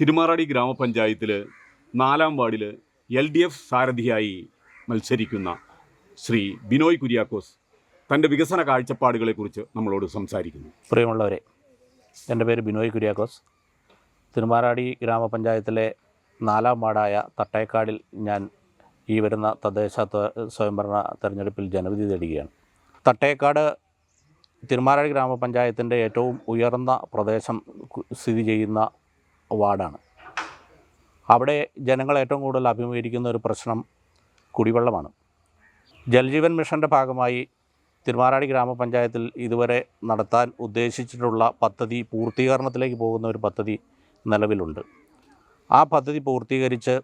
തിരുമാറാടി ഗ്രാമപഞ്ചായത്തിൽ നാലാം വാർഡിൽ എൽ ഡി എഫ് സാരഥിയായി മത്സരിക്കുന്ന ശ്രീ ബിനോയ് കുര്യാക്കോസ് തന്റെ വികസന കാഴ്ചപ്പാടുകളെക്കുറിച്ച് നമ്മളോട് സംസാരിക്കുന്നു. പ്രിയമുള്ളവരെ എന്റെ പേര് ബിനോയ് കുര്യാക്കോസ്. തിരുമാറാടി ഗ്രാമപഞ്ചായത്തിലെ നാലാം വാർഡായ തട്ടേക്കാടിൽ ഞാൻ ഈ വരുന്ന തദ്ദേശ സ്വയംഭരണ തെരഞ്ഞെടുപ്പിൽ ജനവിധി തേടുകയാണ്. തട്ടേക്കാട് തിരുമാറാടി ഗ്രാമപഞ്ചായത്തിന്റെ ഏറ്റവും ഉയർന്ന പ്രദേശം സ്ഥിതി ചെയ്യുന്ന വാർഡാണ്. അവിടെ ജനങ്ങൾ ഏറ്റവും കൂടുതൽ അഭിമുഖീകരിക്കുന്ന ഒരു പ്രശ്നം കുടിവെള്ളമാണ്. ജൽജീവൻ മിഷന്റെ ഭാഗമായി തിരുമാറാടി ഗ്രാമപഞ്ചായത്തിൽ ഇതുവരെ നടത്താൻ ഉദ്ദേശിച്ചിട്ടുള്ള പദ്ധതി പൂർത്തീകരണത്തിലേക്ക് പോകുന്ന ഒരു പദ്ധതി നിലവിലുണ്ട്. ആ പദ്ധതി പൂർത്തീകരിച്ച്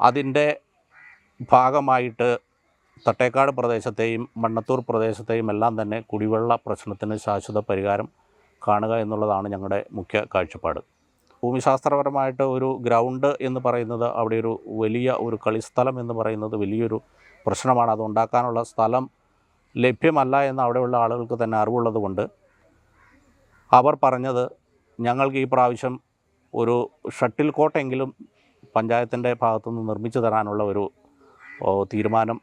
അതിന്റെ ഭാഗമായിട്ട് തട്ടേക്കാട് പ്രദേശത്തെയും മണ്ണത്തൂർ പ്രദേശത്തെയും എല്ലാം തന്നെ കുടിവെള്ള പ്രശ്നത്തിന് ശാശ്വത പരിഹാരം കാണുക എന്നുള്ളതാണ് ഞങ്ങളുടെ മുഖ്യ കാഴ്ചപ്പാട്. ഭൂമിശാസ്ത്രപരമായിട്ട് ഒരു ഗ്രൗണ്ട് എന്ന് പറയുന്നത് അവിടെ ഒരു വലിയ ഒരു കളിസ്ഥലം എന്ന് പറയുന്നത് വലിയൊരു പ്രശ്നമാണ്. അത് ഉണ്ടാക്കാനുള്ള സ്ഥലം ലഭ്യമല്ല എന്ന് അവിടെയുള്ള ആളുകൾക്ക് തന്നെ അറിവുള്ളത് കൊണ്ട് അവർ പറഞ്ഞത് ഞങ്ങൾക്ക് ഈ പ്രാവശ്യം ഒരു ഷട്ടിൽ കോട്ടെങ്കിലും പഞ്ചായത്തിന്റെ ഭാഗത്തുനിന്ന് നിർമ്മിച്ചു തരാനുള്ള ഒരു തീരുമാനം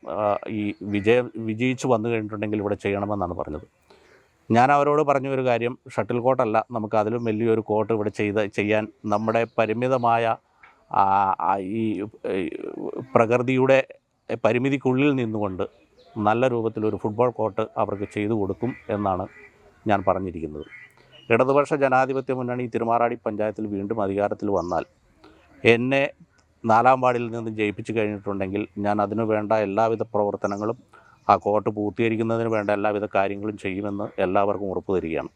ഈ വിജയം വിജയിച്ചു വന്നു കഴിഞ്ഞിട്ടുണ്ടെങ്കിൽ ഇവിടെ ചെയ്യണമെന്നാണ് പറഞ്ഞത്. ഞാൻ അവരോട് പറഞ്ഞ ഒരു കാര്യം ഷട്ടിൽ കോട്ടല്ല നമുക്ക് അതിലും വലിയൊരു കോട്ട് ഇവിടെ ചെയ്ത് ചെയ്യാൻ നമ്മുടെ പരിമിതമായ ഈ പ്രകൃതിയുടെ പരിമിതിക്കുള്ളിൽ നിന്നുകൊണ്ട് നല്ല രൂപത്തിലൊരു ഫുട്ബോൾ കോട്ട് അവർക്ക് ചെയ്തു കൊടുക്കും എന്നാണ് ഞാൻ പറഞ്ഞിരിക്കുന്നത്. ഇടതുപക്ഷ ജനാധിപത്യ മുന്നണി തിരുമാറാടി പഞ്ചായത്തിൽ വീണ്ടും അധികാരത്തിൽ വന്നാൽ എന്നെ നാലാം വാർഡിൽ നിന്ന് ജയിപ്പിച്ചു കഴിഞ്ഞിട്ടുണ്ടെങ്കിൽ ഞാൻ അതിനു വേണ്ട എല്ലാവിധ പ്രവർത്തനങ്ങളും ആ കോർട്ട് പൂർത്തീകരിക്കുന്നതിന് വേണ്ട എല്ലാവിധ കാര്യങ്ങളും ചെയ്യുമെന്ന് എല്ലാവർക്കും ഉറപ്പ് തരികയാണ്.